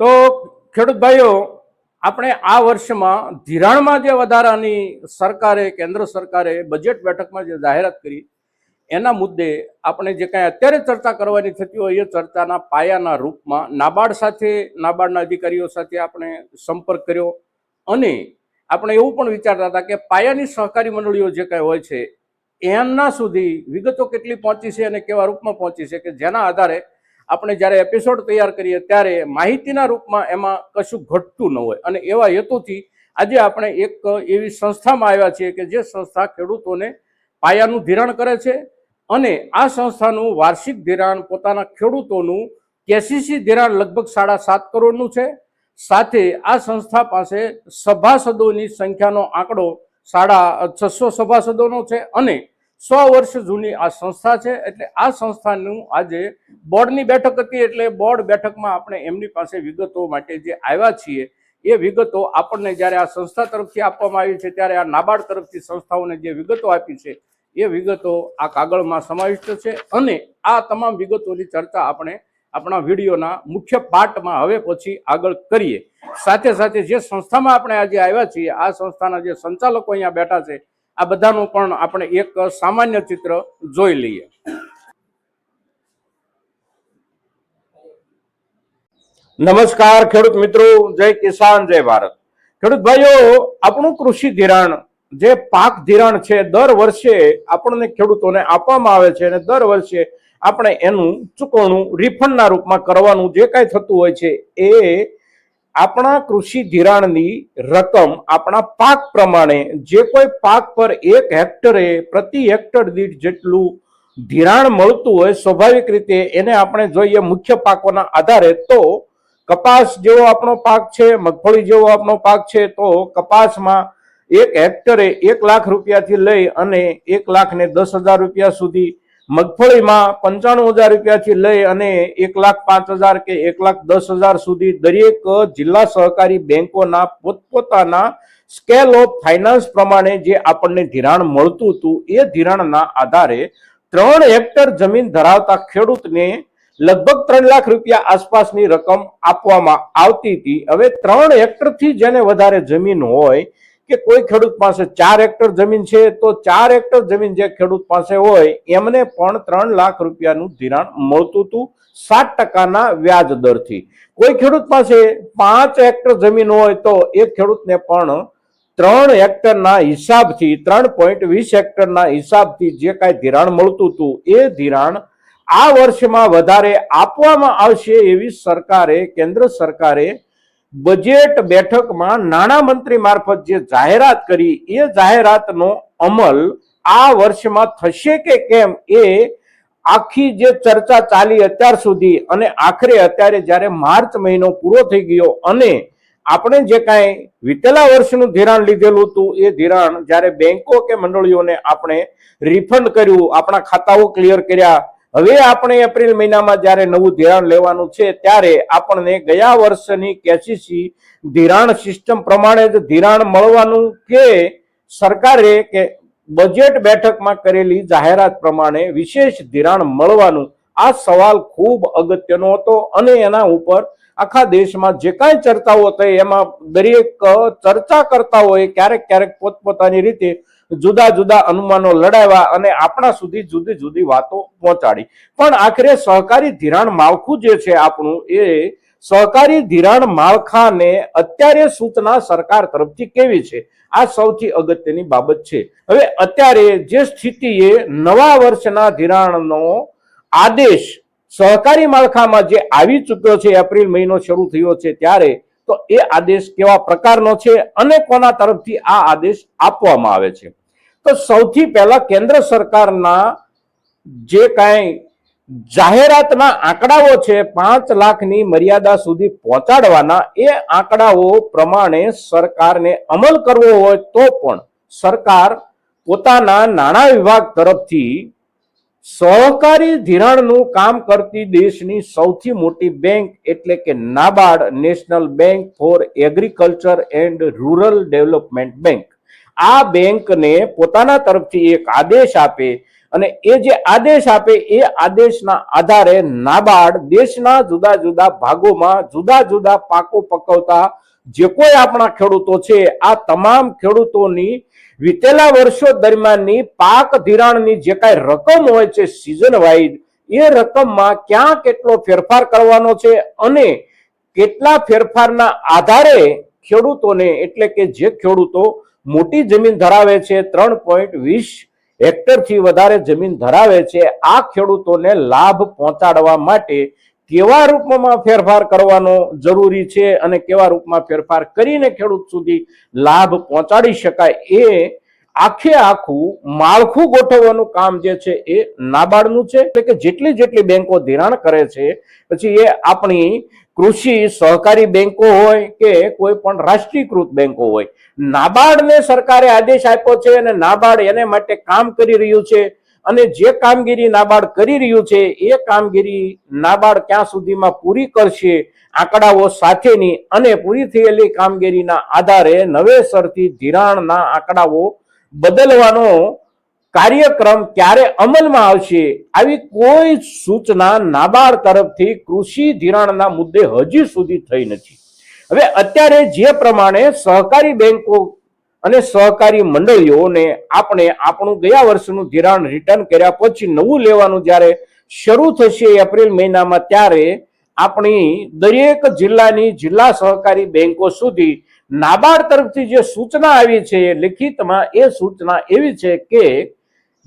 તો ખેડૂત ભાઈઓ, આપણે આ વર્ષમાં ધિરાણમાં જે વધારાની સરકારે, કેન્દ્ર સરકારે બજેટ બેઠકમાં જે જાહેરાત કરી, એના મુદ્દે આપણે જે કાંઈ અત્યારે ચર્ચા કરવાની થતી હોય એ ચર્ચાના પાયાના રૂપમાં નાબાર્ડ સાથે, નાબાર્ડના અધિકારીઓ સાથે આપણે સંપર્ક કર્યો અને આપણે એવું પણ વિચારતા હતા કે પાયાની સહકારી મંડળીઓ જે કાંઈ હોય છે એમના સુધી વિગતો કેટલી પહોંચી છે અને કેવા રૂપમાં પહોંચી છે કે જેના આધારે આપણે જ્યારે એપિસોડ તૈયાર કરીએ ત્યારે માહિતીના રૂપમાં એમાં કશું ઘટતું ન હોય. અને એવા હેતુથી આજે આપણે એક એવી સંસ્થામાં આવ્યા છીએ કે જે સંસ્થા ખેડૂતોને પાયાનું ધિરાણ કરે છે અને આ સંસ્થાનું વાર્ષિક ધિરાણ પોતાના ખેડૂતોનું કેસીસી ધિરાણ લગભગ સાડા સાત કરોડનું છે. સાથે આ સંસ્થા પાસે સભાસદોની સંખ્યાનો આંકડો સાડા છસો સભાસદોનો છે અને સો વર્ષ જૂની આ સંસ્થા છે, એટલે આ સંસ્થાનું આજે બોર્ડની બેઠક હતી, એટલે બોર્ડ બેઠકમાં આપણે એમની પાસે વિગતો માટે જે આવ્યા છીએ, એ વિગતો આપણને જ્યારે આ સંસ્થા તરફથી આપવામાં આવી છે, ત્યારે આ નાબાર્ડ તરફથી સંસ્થાઓને જે વિગતો આપી છે, એ વિગતો આ કાગળમાં સમાવિષ્ટ છે અને આ તમામ વિગતોની ચર્ચા આપણે આપણા વિડીયોના મુખ્ય પાર્ટમાં હવે પછી આગળ કરીએ. સાથે સાથે જે સંસ્થામાં આપણે આજે આવ્યા છીએ, આ સંસ્થાના જે સંચાલકો અહીંયા બેઠા છે આ બધાનું પણ આપણે એક સામાન્ય ચિત્ર જોઈ લઈએ. નમસ્કાર ખેડૂત મિત્રો, જય કિસાન, જય ભારત. ખેડૂત ભાઈઓ, આપણું કૃષિ ધિરાણ, જે પાક ધિરાણ છે, દર વર્ષે આપણને ખેડૂતોને આપવામાં આવે છે અને દર વર્ષે આપણે એનું ચૂકવણું રિફંડના રૂપમાં કરવાનું જે કાંઈ થતું હોય છે, એ આપણા કૃષિ ધિરાણની રકમ આપણા પાક પ્રમાણે જે કોઈ પાક પર એક હેક્ટરે પ્રતિ હેક્ટર દીઠ જેટલું ધિરાણ મળતું હોય સ્વાભાવિક રીતે એને આપણે જોઈએ મુખ્ય પાકોના આધારે તો કપાસ જેવો આપણો પાક છે, મગફળી જેવો આપણો પાક છે, તો કપાસમાં એક હેક્ટરે એક લાખ રૂપિયાથી લઈ અને એક લાખ ને દસ હજાર રૂપિયા સુધી મગફળીમાં પંચાણું હજાર રૂપિયાથી લઈ અને એક લાખ પાંચ હજાર કે એક લાખ દસ હજાર સુધી દરેક જિલ્લા સહકારી બેંકોના પોતપોતાના સ્કેલ ઓફ ફાઇનાન્સ પ્રમાણે જે આપણને ધિરાણ મળતું હતું, એ ધિરાણના આધારે ત્રણ હેક્ટર જમીન ધરાવતા ખેડૂતને લગભગ ત્રણ લાખ રૂપિયા આસપાસની રકમ આપવામાં આવતી હતી. હવે ત્રણ હેક્ટરથી જેને વધારે જમીન હોય કે કોઈ ખેડૂત પાસે ચાર હેક્ટર જમીન છે, તો ચાર હેક્ટર જમીન જે ખેડૂત પાસે હોય, એમને પણ ત્રણ લાખ રૂપિયાનું ધિરાણ મળતું હતું સાત ટકાના વ્યાજ દરથી. કોઈ ખેડૂત પાસે પાંચ હેક્ટર જમીન હોય, તો એ ખેડૂતને પણ ત્રણ હેક્ટરના હિસાબથી, ત્રણ પોઈન્ટ વીસ હેક્ટરના હિસાબથી જે કાંઈ ધિરાણ મળતું હતું, એ ધિરાણ આ વર્ષમાં વધારે આપવામાં આવશે એવી સરકારે, કેન્દ્ર સરકારે બજેટ બેઠકમાં નાણામંત્રી મારફત જે જાહેરાત કરી, એ જાહેરાતનો અમલ આ વર્ષમાં થશે કે કેમ એ આખી જે ચર્ચા ચાલી અત્યાર સુધી અને આખરે અત્યારે જ્યારે માર્ચ મહિનો પૂરો થઈ ગયો અને આપણે જે કાંઈ વીતેલા વર્ષનું ધિરાણ લીધેલું હતું, એ ધિરાણ જ્યારે બેંકો કે મંડળીઓને આપણે રિફંડ કર્યું, આપણા ખાતાઓ ક્લિયર કર્યા હવે આપણે એપ્રિલ મહિનામાં જ્યારે નવું ધિરાણ લેવાનું છે, ત્યારે આપણને ગયા વર્ષની કેસીસી ધિરાણ સિસ્ટમ પ્રમાણે જ ધિરાણ મળવાનું કે સરકારે કે બજેટ બેઠકમાં કરેલી જાહેરાત પ્રમાણે વિશેષ ધિરાણ મળવાનું? આ સવાલ ખૂબ અગત્યનો હતો અને એના ઉપર આખા દેશમાં જે કાંઈ ચર્ચાઓ થઈ, એમાં દરેક ચર્ચા કરતા હોય, ક્યારેક ક્યારેક પોતપોતાની રીતે જુદા જુદા અનુમાનો લડાવ્યા અને આપણા સુધી જુદી જુદી વાતો પહોંચાડી. પણ આખરે સહકારી ધિરાણ માળખું જે છે આપણું એ સહકારી ધિરાણ માળખાને અત્યારે સૂચના સરકાર તરફથી કેવી છે? આ સૌથી અગત્યની બાબત છે. હવે અત્યારે જે સ્થિતિએ નવા વર્ષના ધિરાણનો આદેશ સહકારી માળખામાં જે આવી ચૂક્યો છે, એપ્રિલ મહિનો શરૂ થયો છે ત્યારે, તો એ આદેશ કેવા પ્રકારનો છે અને કોના તરફથી આ આદેશ આપવામાં આવે છે? તો સૌથી પહેલા કેન્દ્ર સરકારના જે કાંઈ જાહેરાતના આંકડાઓ છે, પાંચ લાખની મર્યાદા સુધી પહોંચાડવાના, એ આંકડાઓ પ્રમાણે સરકારને અમલ કરવો હોય તો પણ સરકાર પોતાના નાણાં વિભાગ તરફથી સહકારી ધિરાણનું કામ કરતી દેશની સૌથી મોટી બેંક એટલે કે NABARD national bank for agriculture and rural development bank. આ બેંકને પોતાના તરફથી એક આદેશ આપે અને એ જે આદેશ આપે એ આદેશના આધારે નાબાર્ડ દેશના જુદા જુદા ભાગોમાં જુદા જુદા પાકો પકવતા જે કોઈ આપણા ખેડૂતો છે, આ તમામ ખેડૂતોની વિતેલા વર્ષો દરમિયાનની પાક ધિરાણની જે કાંઈ રકમ હોય છે સિઝન વાઇઝ એ રકમમાં ક્યાં કેટલો ફેરફાર કરવાનો છે અને કેટલા ફેરફારના આધારે ખેડૂતોને, એટલે કે જે ખેડૂતો મોટી જમીન ધરાવે છે, ત્રણ પોઈન્ટ વીસ હેક્ટરથી વધારે જમીન ધરાવે છે. આ ખેડૂતોને લાભ પહોંચાડવા માટે કેવા રૂપમાં ફેરફાર કરવાનો જરૂરી છે અને કેવા રૂપમાં ફેરફાર કરીને ખેડૂત સુધી લાભ પહોંચાડી શકાય એ આખે આખું માળખું ગોઠવવાનું કામ જે છે એ નાબાર્ડનું છે. એટલે કે જેટલી જેટલી બેંકો ધિરાણ કરે છે, પછી એ આપણી કૃષિ સહકારી બેંકો હોય કે કોઈ પણ રાષ્ટ્રીયકૃત બેંકો હોય નાબાર્ડને સરકારે આદેશ આપ્યો છે અને નાબાર્ડ એને માટે કામ કરી રહ્યું છે. અને જે કામગીરી નાબાર્ડ કરી રહ્યું છે, એ કામગીરી નાબાર્ડ ક્યાં સુધીમાં પૂરી કરશે, આંકડાઓ સાથેની અને પૂરી થયેલી કામગીરીના આધારે નવેસરથી ધિરાણના આંકડાઓ બદલવાનો કાર્યક્રમ ક્યારે અમલમાં આવશે આવી કોઈ સૂચના નાબાર્ડ તરફથી કૃષિ ધિરાણના મુદ્દે હજી સુધી થઈ નથી. હવે અત્યારે જે પ્રમાણે સહકારી બેંકો અને સહકારી મંડળીઓને આપણે આપણું ગયા વર્ષનું ધિરાણ રિટર્ન કર્યા પછી નવું લેવાનું જ્યારે શરૂ થશે એપ્રિલ મહિનામાં ત્યારે આપણી દરેક જિલ્લાની જિલ્લા સહકારી બેંકો સુધી નાબાર્ડ તરફથી જે સૂચના આવી છે લિખિતમાં એ સૂચના એવી છે કે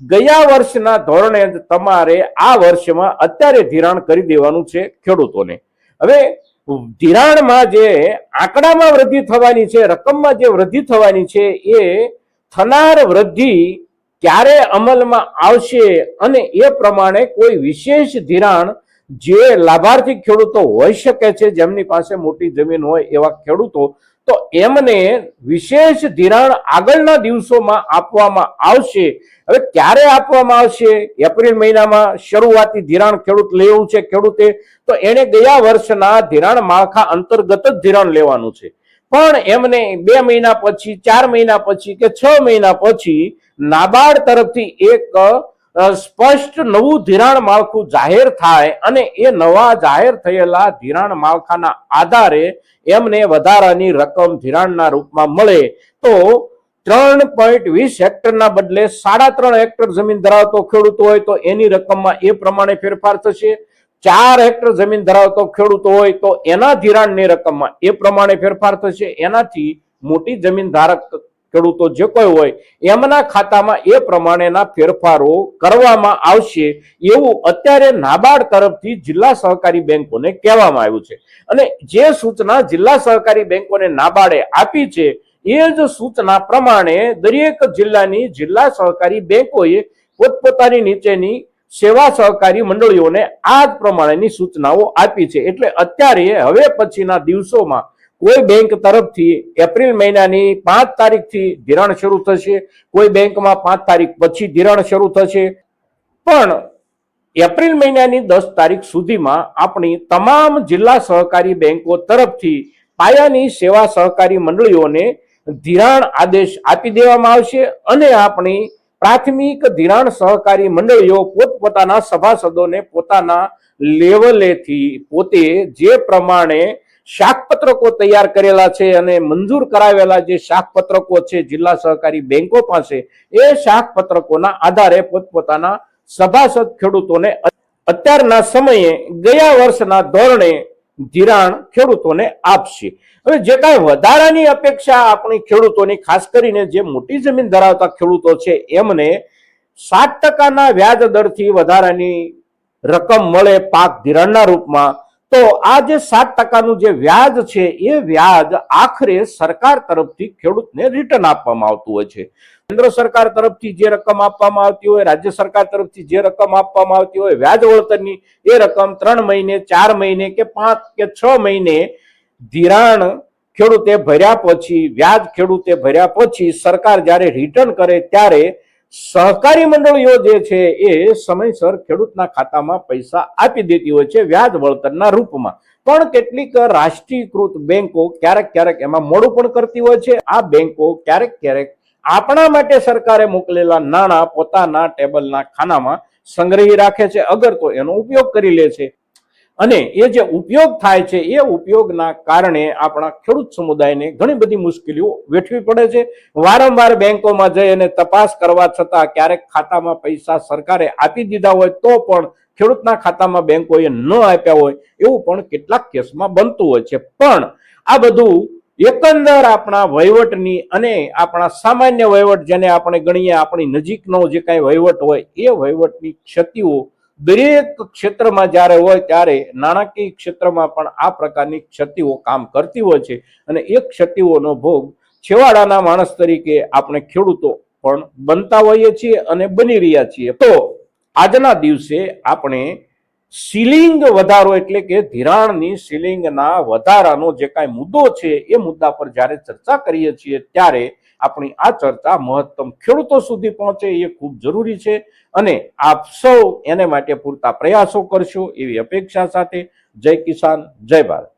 ગયા વર્ષના ધોરણે જ તમારે આ વર્ષમાં અત્યારે ધિરાણ કરી દેવાનું છે ખેડૂતોને. હવે ધિરાણમાં જે આંકડામાં વૃદ્ધિ થવાની છે, રકમમાં જે વૃદ્ધિ થવાની છે, એ થનાર વૃદ્ધિ ક્યારે અમલમાં આવશે અને એ પ્રમાણે કોઈ વિશેષ ધિરાણ જે લાભાર્થી ખેડૂતો હોઈ શકે છે, જેમની પાસે મોટી જમીન હોય એવા ખેડૂતો, તો એમને વિશેષ ધિરાણ આગળના દિવસોમાં આપવામાં આવશે. હવે ક્યારે આપવામાં આવશે? એપ્રિલ મહિનામાં શરૂઆતી ધિરાણ ખેડૂત લેવું છે ખેડૂતે, તો એણે ગયા વર્ષના ધિરાણ માળખા અંતર્ગત જ ધિરાણ લેવાનું છે. પણ એમને બે મહિના પછી, ચાર મહિના પછી કે છ મહિના પછી નાબાર્ડ તરફથી એક સ્પષ્ટ નવું ધિરાણ માળખું જાહેર થાય અને એ નવા જાહેર થયેલા ધિરાણ માળખાના આધારે એમને વધારાની રકમ ધિરાણના રૂપમાં મળે તો ત્રણ પોઈન્ટ વીસ હેક્ટરના બદલે સાડા ત્રણ હેક્ટર જમીન ધરાવતો ખેડૂત હોય તો એની રકમમાં એ પ્રમાણે ફેરફાર થશે. ચાર હેક્ટર જમીન ધરાવતો ખેડૂત હોય તો એના ધિરાણની રકમમાં એ પ્રમાણે ફેરફાર થશે. એનાથી મોટી જમીન ધારક ખેડૂતો જે કોઈ હોય, એમના ખાતામાં એ પ્રમાણેના ફેરફારો કરવામાં આવશે એવું અત્યારે નાબાર્ડ તરફથી જિલ્લા સહકારી બેંકોને કહેવામાં આવ્યું છે. અને જે સૂચના જિલ્લા સહકારી બેંકોને નાબાર્ડે આપી છે, એ જ સૂચના પ્રમાણે દરેક જિલ્લાની જિલ્લા સહકારી બેંકોએ પોતપોતાની નીચેની સેવા સહકારી મંડળીઓને આ જ પ્રમાણેની સૂચનાઓ આપી છે. એટલે અત્યારે હવે પછીના દિવસોમાં કોઈ બેંક તરફથી એપ્રિલ મહિનાની પાંચ તારીખથી ધિરાણ શરૂ થશે, કોઈ બેંકમાં પાંચ તારીખ પછી ધિરાણ શરૂ થશે. પણ એપ્રિલ મહિનાની દસ તારીખ સુધીમાં આપણી તમામ જિલ્લા સહકારી બેંકો તરફથી પાયાની સેવા સહકારી મંડળીઓને ધિરાણ આદેશ આપી દેવામાં આવશે અને આપણી પ્રાથમિક ધિરાણ સહકારી મંડળીઓ પોતપોતાના સભાસદોને પોતાના લેવલેથી પોતે જે પ્રમાણે શાકપત્રકો તૈયાર કરેલા છે અને મંજૂર કરાવેલા જે શાકપત્રકો છે જિલ્લા સહકારી બેંકો પાસે, એ શાકપત્રકોના આધારે પોતપોતાના સભાસદ ખેડૂતોને અત્યારના સમયે ગયા વર્ષના ધોરણે ધિરાણ ખેડૂતોને આપશે. હવે જે કાંઈ વધારાની અપેક્ષા આપણી ખેડૂતોની, ખાસ કરીને જે મોટી જમીન ધરાવતા ખેડૂતો છે, એમને સાત ટકાના વ્યાજ દરથી વધારાની રકમ મળે પાક ધિરાણના રૂપમાં તો આ જે સાત ટકાનું જે વ્યાજ છે, એ વ્યાજ આખરે સરકાર તરફથી ખેડૂતને રિટર્ન આપવામાં આવતું હોય છે. કેન્દ્ર સરકાર તરફથી જે રકમ આપવામાં આવતી હોય, રાજ્ય સરકાર તરફથી જે રકમ આપવામાં આવતી હોય, વ્યાજ વળતરની એ રકમ ત્રણ મહિને, ચાર મહિને કે પાંચ કે છ મહિને ધિરાણ ખેડૂતે ભર્યા પછી, વ્યાજ ખેડૂતે ભર્યા પછી સરકાર જ્યારે રિટર્ન કરે ત્યારે સહકારી મંડળીઓ જે છે એ સમયસર ખેડૂતના ખાતામાં પૈસા આપી દેતી હોય છે વ્યાજ વળતરના રૂપમાં. પણ કેટલીક રાષ્ટ્રીયકૃત બેંકો ક્યારેક ક્યારેક એમાં મોડું પણ કરતી હોય છે. આ બેંકો ક્યારેક ક્યારેક આપણા માટે સરકારે મોકલેલા નાણાં પોતાના ટેબલના ખાનામાં સંગ્રહી રાખે છે. અગર તો એનો ઉપયોગ કરી લે છે. અને એ જે ઉપયોગ થાય છે, એ ઉપયોગના કારણે આપણા ખેડૂત સમુદાયને ઘણી બધી મુશ્કેલીઓ વેઠવી પડે છે. વારંવાર બેંકોમાં જઈ અને તપાસ કરવા છતાં ક્યારેક ખાતામાં પૈસા સરકારે આપી દીધા હોય તો પણ ખેડૂતના ખાતામાં બેંકોએ ન આપ્યા હોય એવું પણ કેટલાક કેસમાં બનતું હોય છે. પણ આ બધું એકંદર આપણા વહીવટની અને આપણા સામાન્ય વહીવટ જેને આપણે ગણીએ આપણી નજીકનો જે કાંઈ વહીવટ હોય, એ વહીવટની ક્ષતિઓ દરેક ક્ષેત્રમાં જ્યારે હોય ત્યારે નાણાકીય ક્ષેત્રમાં પણ આ પ્રકારની ક્ષતિઓ કામ કરતી હોય છે. અને એ ક્ષતિઓનો ભોગ છેવાડાના માણસ તરીકે આપણે ખેડૂતો પણ બનતા હોઈએ છીએ અને બની રહ્યા છીએ. તો આજના દિવસે આપણે સીલિંગ વધારો એટલે કે ધિરાણની સીલિંગના વધારાનો જે કાંઈ મુદ્દો છે, એ મુદ્દા પર જ્યારે ચર્ચા કરીએ છીએ ત્યારે આપણી આ ચર્ચા મહત્તમ ખેડૂતો સુધી પહોંચે એ ખૂબ જરૂરી છે અને આપ સૌ એને માટે પૂરતા પ્રયાસો કરશો એવી અપેક્ષા સાથે જય કિસાન, જય ભારત.